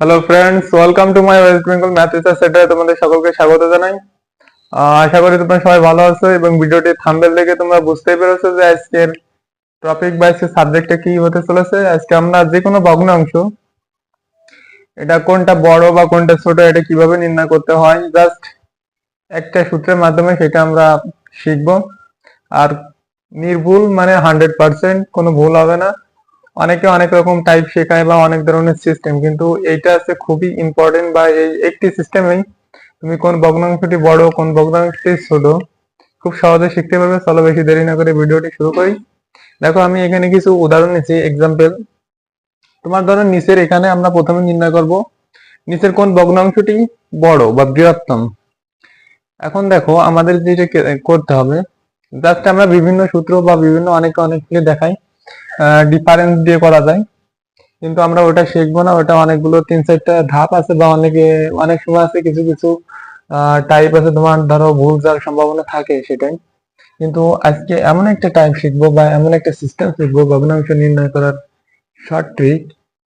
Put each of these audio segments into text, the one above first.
Hello friends welcome to my West Bengal math research সেন্টারে তোমাদের সকলকে স্বাগত জানাই। আশা করি তোমরা সবাই ভালো আছো এবং ভিডিওটি থাম্বনেল দেখে তোমরা বুঝতেই পেরেছ যে আজকের টপিক বা আজকের সাবজেক্টটা কি হতে চলেছে। আজকে আমরা যে কোনো ভগ্নাংশ, এটা কোনটা বড় বা কোনটা ছোট, এটা কীভাবে নির্ণয় করতে হয় জাস্ট একটা সূত্রের মাধ্যমে সেটা আমরা শিখব। আর নির্ভুল মানে হান্ড্রেড পার্সেন্ট কোনো ভুল হবে না। অনেকে অনেক রকম টাইপ শেখায় বা অনেক ধরনের সিস্টেম কিন্তু এইটা আছে খুবই ইম্পর্টেন্ট বা এই একটি সিস্টেমেই তুমি কোন ভগ্নাংশটি বড়, কোন ভগ্নাংশটি ছোট, খুব সহজে শিখতে পারবে। চলো বেশি দেরি না করে ভিডিওটি শুরু করি। দেখো, আমি এখানে কিছু উদাহরণ নিচ্ছি। এক্সাম্পল তোমার ধরো নিচের এখানে আমরা প্রথমে নির্ণয় করব। নিচের কোন ভগ্নাংশটি বড় বা বৃহত্তম? এখন দেখো, আমাদের যেটা করতে হবে জাস্ট আমরা বিভিন্ন সূত্র বা বিভিন্ন অনেকে অনেকগুলো দেখাই। ডিফারেন্স দিয়ে করা যায়। কিন্তু আমরা ওটা শিখব না, ওটা অনেকগুলো তিন চারটা ধাপ আছে বা অনেকে, অনেক সময় আছে কিছু কিছু টাইপ আছে, তোমার ধরো ভুল যাওয়ার সম্ভাবনা থাকে সেটাই। কিন্তু আজকে এমন একটা টাইপ শিখব বা এমন একটা সিস্টেম শিখব ভগ্নাংশ নির্ণয় করার শর্ট ট্রিক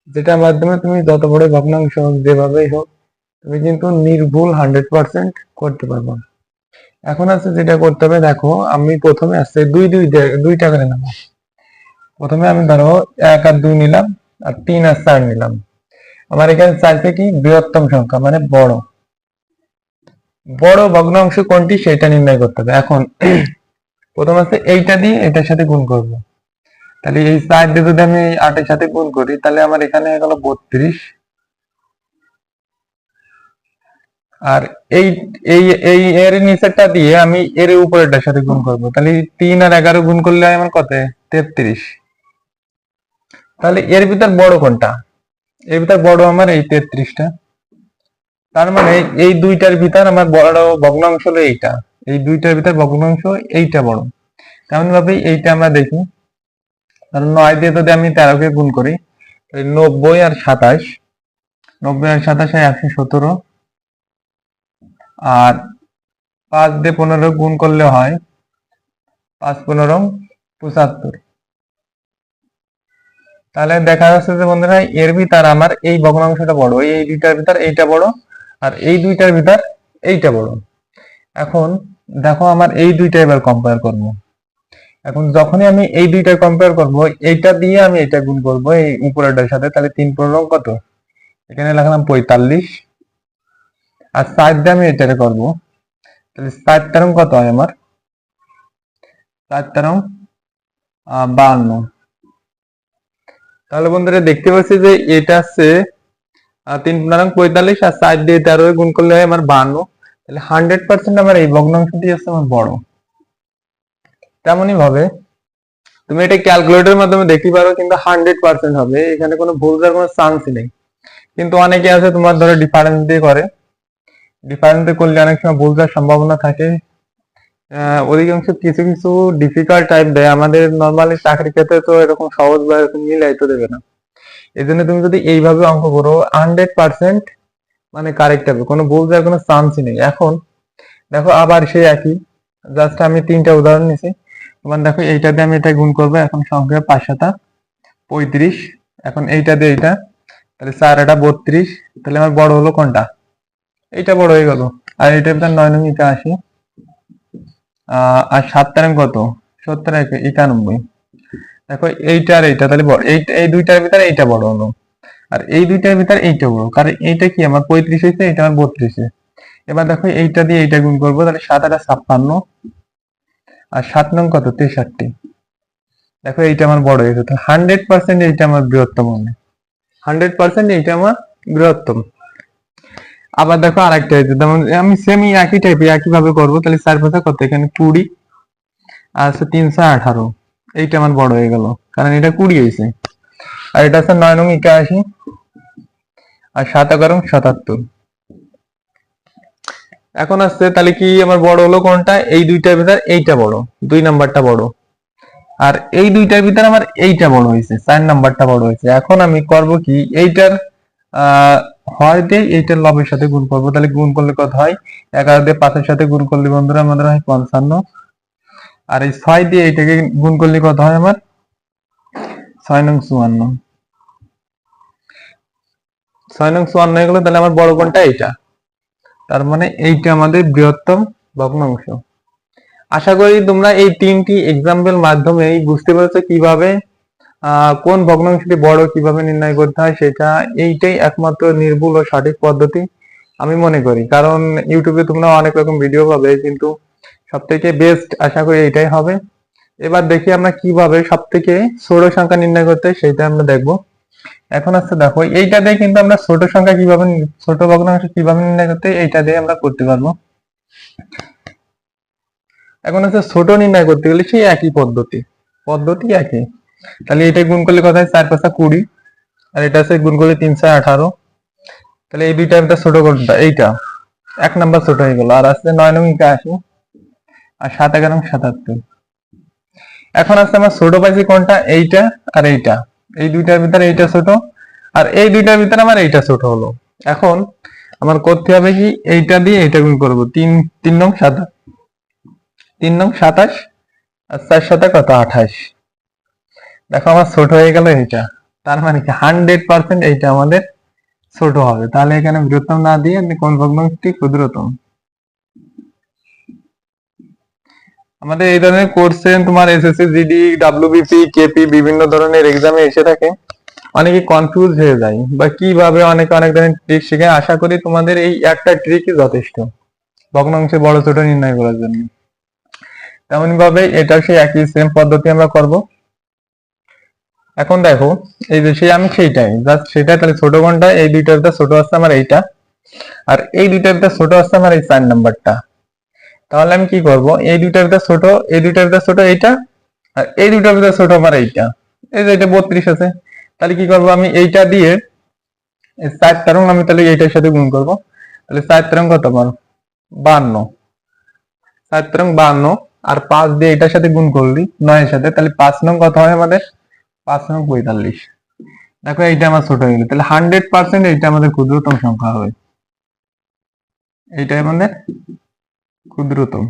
যেটার মাধ্যমে তুমি যত বড় ভগ্নাংশ হোক, যেভাবেই হোক, তুমি কিন্তু নির্ভুল হান্ড্রেড পার্সেন্ট করতে পারব। এখন আছে যেটা করতে হবে, দেখো আমি প্রথমে আসছে দুই দুই দুই টাকা নিলাম প্রথমে আমি ধরো এক আর দুই নিলাম, আর তিন আর চার নিলাম। আমার এখানে চাইছে কি? বৃহত্তম সংখ্যা মানে বড়। বড় ভগ্নাংশ কোনটি? সেটা নির্ণয় করতে হবে। এখন প্রথম আছে এইটা দিয়ে এটার সাথে গুণ করব। তাহলে এই চার দিয়ে যদি আমি আটের সাথে গুণ করি, তাহলে আমার এখানে গেল বত্রিশ। আর এই এই এই এর নিচেরটা দিয়ে আমি এর উপরেরটার সাথে গুণ করব। তাহলে তিন আর এগারো গুণ করলে আমার কত? তেত্রিশ। তাহলে এর ভিতর বড় কোনটা? এর ভিতর বড় আমার এই তেত্রিশটা। তার মানে এই দুইটার ভিতর আমার বড় ভগ্নাংশ হলো এইটা। এই দুইটার ভিতর ভগ্নাংশ এইটা বড়। তেমন ভাবে এইটা আমরা দেখি। কারণ নয় দিয়ে যদি আমি তেরোকে গুণ করি নব্বই আর সাতাশ। নব্বই আর সাতাশ সাতাশে একশো সতেরো। আর পাঁচ দিয়ে পনেরো গুণ করলে হয় পাঁচ পনেরো, পঁচাত্তর। তাহলে দেখা যাচ্ছে যে বন্ধুরা, এর ভিতর আমার এই ভগ্নাংশটা বড়, এই দুইটার ভিতর এইটা বড়, আর এই দুইটার ভিতর এইটা বড়। এখন দেখো আমার এই দুইটা এবার কম্পেয়ার করব। এখন যখনই আমি এই দুইটা কম্পেয়ার করব, এইটা দিয়ে আমি এটা গুণ করব, এই উপরেরটার সাথে, তাহলে তিন পনেরো কত? এখানে লিখলাম পঁয়তাল্লিশ। আর চার দিয়ে আমি এটারে করব। তাহলে চার তেরো কত হয় আমার? চার তেরো বাহান্ন। তাহলে বন্ধুরা দেখতে পাচ্ছি যে এটা আছে তিন পনেরো পঁয়তাল্লিশ আর চার দিয়ে তেরো গুণ করলে হয় আমার বান্ন। তাহলে হান্ড্রেড পার্সেন্ট আমার এই ভগ্নাংশটি হচ্ছে আমার বড়। তেমনই ভাবে তুমি এটা ক্যালকুলেটরের মাধ্যমে দেখতে পারো, কিন্তু হান্ড্রেড পার্সেন্ট হবে। এখানে কোনো ভুল যাওয়ার কোনো চান্সই নেই। কিন্তু অনেকে আছে তোমার ধরো ডিফারেন্স দিয়ে করে। ডিফারেন্স দিয়ে করলে অনেক সময় ভুল যাওয়ার সম্ভাবনা থাকে। অধিকাংশ কিছু কিছু ডিফিকাল্ট টাইপ দেয়। আমাদের নর্মালি চাকরি ক্ষেত্রে তো এরকম সহজ বা এরকম মিলাই তো দেবে না। এই জন্য তুমি যদি এইভাবে অঙ্ক করো হান্ড্রেড পার্সেন্ট মানে কারেক্ট হবে। কোনো ভুল যাওয়ার কোনো চান্সই নেই। এখন দেখো আবার সেই একই। জাস্ট আমি তিনটা উদাহরণ নিছি। এবার দেখো এইটা দিয়ে আমি এটা গুণ করব। এখন সংখ্যা পাঁচ সাতা পঁয়ত্রিশ। এখন এইটা দিয়ে এইটা। তাহলে চার এটা বত্রিশ। তাহলে আমার বড় হলো কোনটা? এইটা বড় হয়ে গেল। আর ভিতর নয় নং একাশি আহ আর সাত তারিখ কত? সত্তর একানব্বই। দেখো, এইটা আর এইটা, তাহলে বড় এই দুইটার ভিতরে এইটা বড় হলো। আর এই দুইটার ভিতরে এইটা বড়, কারণ এইটা কি, আমার পঁয়ত্রিশ হয়েছে এটা আমার বত্রিশে এবার দেখো, এইটা দিয়ে এইটা গুণ করব, তাহলে সাত আটা ছাপ্পান্ন। আর সাত নং কত? তেষট্টি। দেখো, এইটা আমার বড় হয়ে যেত হান্ড্রেড পার্সেন্ট এইটা আমার বৃহত্তম হবে হান্ড্রেড পার্সেন্ট এইটা আমার বৃহত্তম। আবার দেখো আরেকটা হয়েছে, যেমন আমি সেমি একই টাইপে একই ভাবে করব, তাহলে চার পাঁচা কত? এখানে কুড়ি, আর আছে তিনশো আঠারো। এইটা আমার বড় হয়ে গেল, কারণ এটা কুড়ি হয়েছে। আর এটা আছে নয় নং একাশি, আর সাত এগারো সাতাত্তর। এখন আসছে, তাহলে কি আমার বড় হলো কোনটা? এই দুইটার ভিতর এইটা বড়, দুই নাম্বারটা বড়। আর এই দুইটার ভিতর আমার এইটা বড় হয়েছে, চার নাম্বারটা বড় হয়েছে। এখন আমি করব কি, এইটার, আহ হয় দিয়ে এইটার লবের সাথে গুণ করব। তাহলে গুণ করলে কত হয়? এগারো দিয়ে পাঁচের সাথে গুণ করলে বন্ধুরা আমাদের হয় পঞ্চান্ন। আর এই ছয় দিয়ে এইটাকে গুণ করলে কত হয় আমার? ছয় নং চুয়ান্ন। ছয় নং চুয়ান্ন হয়ে গেলো, তাহলে আমার বড় কোনটা এইটা। তার মানে এইটা আমাদের বৃহত্তম ভগ্নাংশ আশা করি তোমরা এই তিনটি এক্সাম্পল মাধ্যমে বুঝতে পেরেছ কীভাবে কোন ভগ্নাংশটি বড়, কীভাবে নির্ণয় করতে হয়, সেটা এইটাই একমাত্র নির্ভুল ও সঠিক পদ্ধতি আমি মনে করি। কারণ ইউটিউবে তোমরা অনেক রকম ভিডিও পাবে, কিন্তু সব থেকে বেস্ট আশা করি এটাই হবে। এবার দেখি আমরা কীভাবে সব থেকে ছোট সংখ্যা নির্ণয় করতে সেটা আমরা দেখব। এখন হচ্ছে দেখো, এইটা দিয়ে কিন্তু আমরা ছোট সংখ্যা কীভাবে, ছোট ভগ্নাংশ কীভাবে নির্ণয় করতে এইটা দিয়ে আমরা করতে পারব। এখন হচ্ছে ছোট নির্ণয় করতে গেলে সেই একই পদ্ধতি। পদ্ধতি একই। তাহলে এটা গুণ করলে কথা হয় চার পাঁচা কুড়ি। আর এটা আছে গুণ করলে তিন ছয় আঠারো। তাহলে এই দুইটা একটা ছোট কোনটা এইটা। এক নাম্বার ছোট হয়ে গেল। আর আসছে নয় নং একাশি আর সাত এগারো সাতাত্তর। এখন আসছে আমার ছোট পাইছি কোনটা? এইটা আর এইটা। এই দুইটার ভিতরে এইটা ছোট। আর এই দুইটার ভিতরে আমার এইটা ছোট হলো। এখন আমার করতে হবে কি? এইটা দিয়ে এইটা গুণ করব। তিন তিন নং সাতাশ। তিন নং সাতাশ আর চার সাথে কত আঠাশ। দেখো আমার ছোট হয়ে গেল এইটা। তার মানে কি হান্ড্রেড পার্সেন্ট এইটা আমাদের ছোট হবে। তাহলে এখানে বৃহত্তম না দিয়ে কোন ভগ্নাংশটি ক্ষুদ্রতম? আমাদের এই ধরনের কোর্সে তোমার এসএসসি জিডি ডাব্লিউবিপি কেপি বিভিন্ন ধরনের এক্সামে এসে থাকে। অনেকে কনফিউজ হয়ে যায় বা কীভাবে অনেকে অনেক ধরনের ট্রিক শিখে। আশা করি তোমাদের এই একটা ট্রিকই যথেষ্ট ভগ্নাংশে বড় ছোট নির্ণয় করার জন্য। তেমনি ভাবে এটা সেই একই সেম পদ্ধতি আমরা করব। এখন দেখো, এই যে সেই আমি সেইটাই জাস্ট সেটা তাহলে ছোট কোনটা? এই দুইটার ভিতর ছোট আসছে আমার এইটা। আর এই দুইটার ভিতর ছোট আসছে আমার এই চার নাম্বারটা। তাহলে আমি কি করব? এই দুইটার দা ছোট, এই দুইটার দা ছোট এইটা, আর এই দুইটার দা ছোট আমার এইটা। এই যে এটা বত্রিশ আছে। তাহলে কি করব আমি এইটা দিয়ে চার তেরং আমি তাহলে এইটার সাথে গুণ করব। তাহলে চার তেরং কত আমার বান্ন। চার তেরং বান্ন, আর পাঁচ দিয়ে এটার সাথে গুণ করলি, নয়ের সাথে, তাহলে পাঁচ নং কত হয় আমাদের? পাঁচ দেখো, এইটা আমার ছোট হয়ে গেল। তাহলে হান্ড্রেড পার্সেন্ট এইটা আমাদের ক্ষুদ্রতম সংখ্যা হবে। আমাদের ক্ষুদ্রতম।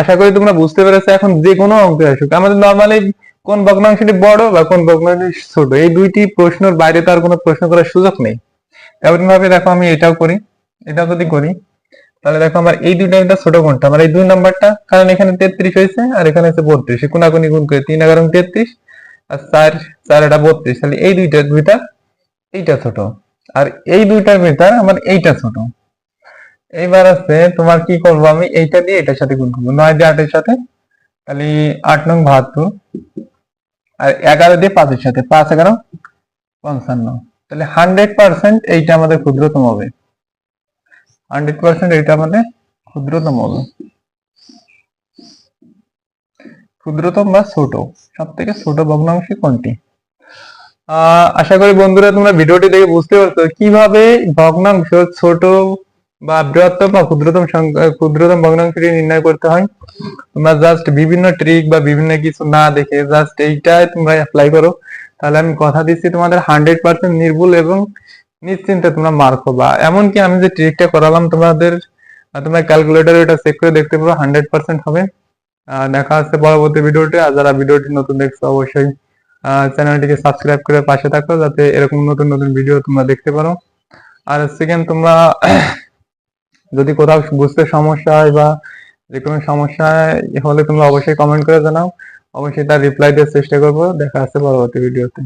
আশা করি তোমরা বুঝতে পেরেছ, এখন যে কোনো অঙ্কে আসুক। আমাদের নর্মালি কোন ভগ্নাংশটি বড় বা কোন ভগ্নাংশটি ছোট, এই দুইটি প্রশ্নের বাইরে তো আর কোনো প্রশ্ন করার সুযোগ নেই। তেমন ভাবে দেখো, আমি এটাও করি, এটাও যদি করি তাহলে দেখো আমার এই দুইটা একটা ছোট কোনটা? আমার এই দুই নাম্বারটা, কারণ এখানে তেত্রিশ হয়েছে আর এখানে হচ্ছে বত্রিশ। কোনাকুনি গুণ করে তিন এগারো তেত্রিশ আর চার চার এটা বত্রিশ। তাহলে এই দুইটা দুইটা, এইটা ছোট। আর এই দুইটার ভিতর আমার এইটা ছোট। এইবার আছে তোমার কি করব আমি? এইটা দিয়ে এটার সাথে গুণ করব। নয় দিয়ে আটের সাথে, তাহলে আট নং বাহাত্তর। আর এগারো দিয়ে পাঁচের সাথে, পাঁচ এগারো, পঞ্চান্ন। তাহলে হান্ড্রেড পার্সেন্ট এইটা আমাদের ক্ষুদ্রতম হবে। হান্ড্রেড পার্সেন্ট এইটা আমাদের ক্ষুদ্রতম হবে। ক্ষুদ্রতম বা ছোট সব থেকে ছোট ভগ্নাংশ কোনটি? আশা করি বন্ধুরা তোমরা ভিডিওটি দেখে বুঝতে পারছ কীভাবে ভগ্নাংশ ছোট বা বৃহত্তম বা ক্ষুদ্রতম ক্ষুদ্রতম ভগ্নাংশটি নির্ণয় করতে হয়। তোমরা জাস্ট বিভিন্ন ট্রিক বা বিভিন্ন কিছু না দেখে জাস্ট এইটাই তোমরা অ্যাপ্লাই করো। তাহলে আমি কথা দিচ্ছি তোমাদের হান্ড্রেড পার্সেন্ট নির্ভুল এবং নিশ্চিন্তে তোমরা মার্ক বা এমনকি আমি যে ট্রিকটা করালাম, তোমাদের তোমরা ক্যালকুলেটর এটা চেক করে দেখতে পারো হান্ড্রেড পার্সেন্ট হবে। দেখা হচ্ছে পরবর্তী ভিডিওতে, আর যারা ভিডিওটি নতুন দেখছ, অবশ্যই চ্যানেলটিকে সাবস্ক্রাইব করে পাশে থাকো, যাতে এরকম নতুন নতুন ভিডিও তোমরা দেখতে পারো। আর সেকেন্ড তোমরা, যদি কোথাও বুঝতে সমস্যা হয় বা যে কোনো সমস্যা হলে তোমরা অবশ্যই কমেন্ট করে জানাও। অবশ্যই তার রিপ্লাই দেওয়ার চেষ্টা করব। দেখা হচ্ছে পরবর্তী ভিডিওতে।